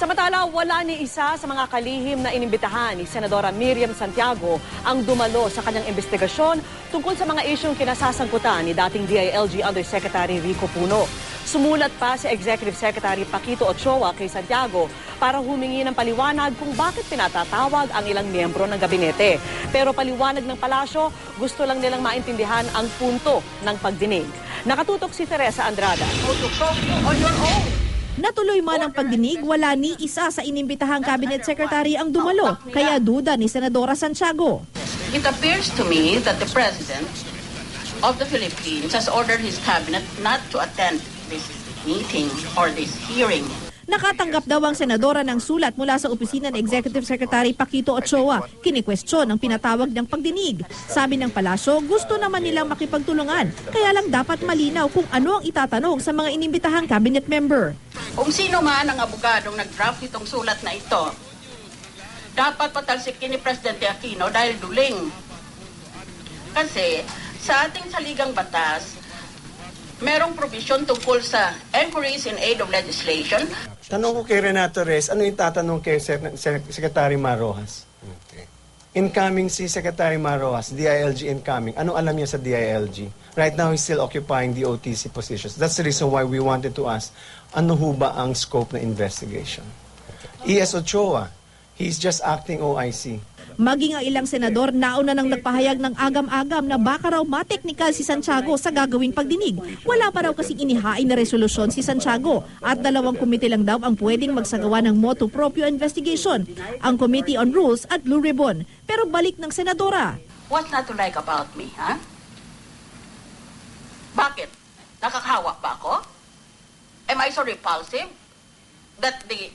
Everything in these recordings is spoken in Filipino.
Samantala, wala ni isa sa mga kalihim na inimbitahan ni Senadora Miriam Santiago ang dumalo sa kanyang investigasyon tungkol sa mga isyong kinasasangkutan ni dating DILG Undersecretary Rico Puno. Sumulat pa si Executive Secretary Paquito Ochoa kay Santiago para humingi ng paliwanag kung bakit pinatatawag ang ilang miyembro ng gabinete. Pero paliwanag ng palasyo, gusto lang nilang maintindihan ang punto ng pagdinig. Nakatutok si Teresa Andrada. Natuloy man ang pagdinig, wala ni isa sa inimbitahang cabinet secretary ang dumalo, kaya duda ni Senadora Santiago. It appears to me that the President of the Philippines has ordered his cabinet not to attend this meeting or this hearing. Nakatanggap daw ang senadora ng sulat mula sa opisina ng Executive Secretary Paquito Ochoa. Kinikwestiyon ang pinatawag ng pagdinig. Sabi ng palasyo, gusto naman nilang makipagtulungan, kaya lang dapat malinaw kung ano ang itatanong sa mga inimbitahang cabinet member. Kung sino man ang abogadong nag-draft itong sulat na ito, dapat patalsikin ni Presidente Aquino dahil duling. Kasi sa ating saligang batas, merong provision tungkol sa inquiries in aid of legislation Tanong ko kay Renato Reyes, ano yung tatanong kay Sec- Sec- Secretary Marojas? Incoming si Secretary Marojas, DILG incoming. Anong alam niya sa DILG? Right now, he's still occupying the OTC positions. That's the reason why we wanted to ask, ano ho ba ang scope na investigation? E.S. Ochoa, he's just acting OIC. Maging ang ilang senador nauna nang nagpahayag ng agam-agam na baka raw mateknikal si Santiago sa gagawing pagdinig. Wala pa raw kasing inihain na resolusyon si Santiago at dalawang komite lang daw ang pwedeng magsagawa ng motu proprio investigation, ang Committee on Rules at Blue Ribbon. Pero balik ng senadora, What's not to like about me, ha? Bakit? Nakakahawa ba ako? Am I so repulsive that the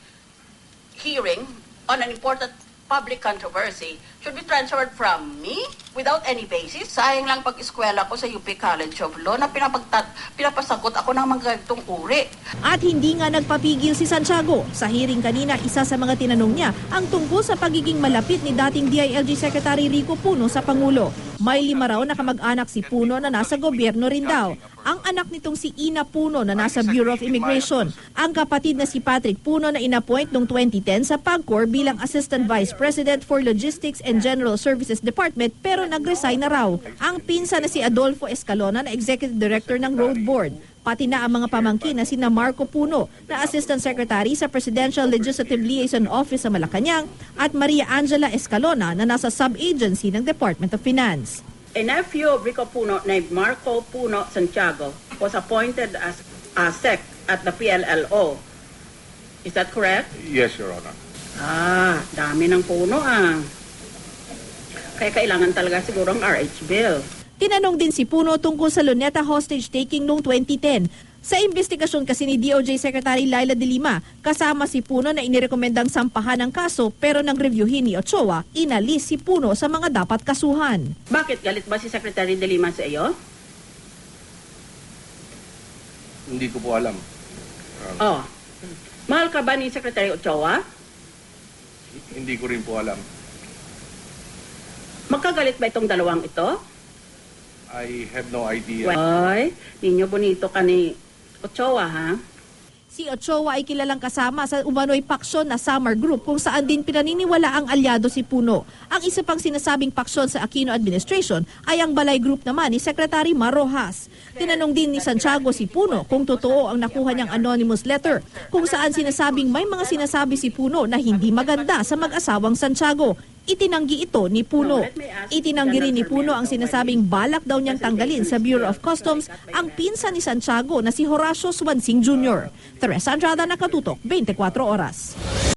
hearing on an important public controversy should be transferred from me without any basis? Sayang lang pag-eskwela ko sa UP College of Law na pinapagtat, pinapasagot ako ng mga ganitong uri. At hindi nga nagpapigil si Santiago. Sa hearing kanina, isa sa mga tinanong niya ang tungkol sa pagiging malapit ni dating DILG Secretary Rico Puno sa Pangulo. May lima raw na kamag-anak si Puno na nasa gobyerno rin daw. Ang anak nitong si Ina Puno na nasa Bureau of Immigration. Ang kapatid na si Patrick Puno na inappoint noong 2010 sa PAGCOR bilang Assistant Vice President for Logistics and General Services Department pero nag-resign na raw. Ang pinsa na si Adolfo Escalona na Executive Director ng Road Board pati na ang mga pamangkin na sina Marco Puno na Assistant Secretary sa Presidential Legislative Liaison Office sa Malacanang at Maria Angela Escalona na nasa sub-agency ng Department of Finance. A nephew of Rico Puno named Marco Puno Santiago was appointed as a SEC at the PLLO. Is that correct? Yes, Your Honor. Ah, dami ng puno ah. Kaya kailangan talaga siguro ang RH bill. Tinanong din si Puno tungkol sa Luneta hostage taking noong 2010. Sa investigasyon kasi ni DOJ Secretary Laila de Lima, kasama si Puno na inirekomendang sampahan ng kaso pero nang reviewin ni Ochoa, inalis si Puno sa mga dapat kasuhan. Bakit galit ba si Secretary De Lima sa iyo? Hindi ko po alam. Oh. Mahal ka ba ni Secretary Ochoa? Hindi ko rin po alam. Magkagalit ba itong dalawang ito? I have no idea. Ay, ninyo bonito ka ni Ochoa ha? Si Ochoa ay kilalang kasama sa umano'y paksyon na Summer Group kung saan din pinaniniwala ang alyado si Puno. Ang isa pang sinasabing paksyon sa Aquino administration ay ang Balay Group naman ni Secretary Marojas. Tinanong din ni Santiago si Puno kung totoo ang nakuha niyang anonymous letter kung saan sinasabing may mga sinasabi si Puno na hindi maganda sa mag-asawang Santiago. Itinanggi ito ni Puno. Itinanggi rin ni Puno ang sinasabing balak daw niyang tanggalin sa Bureau of Customs ang pinsan ni Santiago na si Horacio Swansing Jr. Teresa Andrada nakatutok, 24 oras.